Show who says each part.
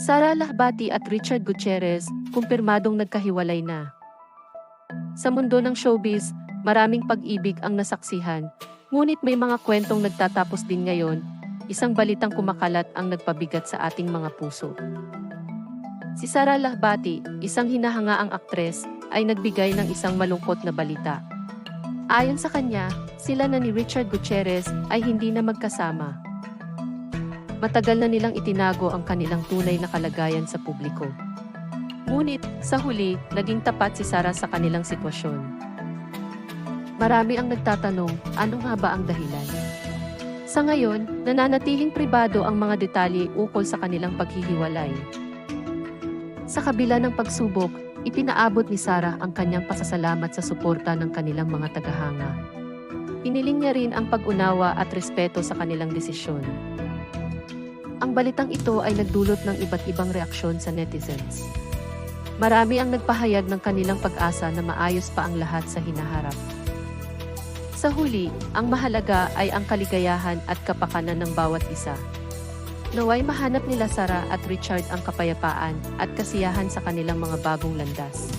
Speaker 1: Sara Lahbati at Richard Gutierrez, kumpirmadong nagkahiwalay na. Sa mundo ng showbiz, maraming pag-ibig ang nasaksihan, ngunit may mga kwentong nagtatapos din ngayon, isang balitang kumakalat ang nagpabigat sa ating mga puso. Si Sara Lahbati, isang hinahangaang aktres, ay nagbigay ng isang malungkot na balita. Ayon sa kanya, sila na ni Richard Gutierrez ay hindi na magkasama. Matagal na nilang itinago ang kanilang tunay na kalagayan sa publiko. Ngunit, sa huli, naging tapat si Sara sa kanilang sitwasyon. Marami ang nagtatanong, ano nga ba ang dahilan? Sa ngayon, nananatiling pribado ang mga detalye ukol sa kanilang paghihiwalay. Sa kabila ng pagsubok, ipinaabot ni Sara ang kanyang pasasalamat sa suporta ng kanilang mga tagahanga. Iniling niya rin ang pag-unawa at respeto sa kanilang desisyon. Ang balitang ito ay nagdulot ng iba't ibang reaksyon sa netizens. Marami ang nagpahayag ng kanilang pag-asa na maayos pa ang lahat sa hinaharap. Sa huli, ang mahalaga ay ang kaligayahan at kapakanan ng bawat isa. Naway mahanap nila Sara at Richard ang kapayapaan at kasiyahan sa kanilang mga bagong landas.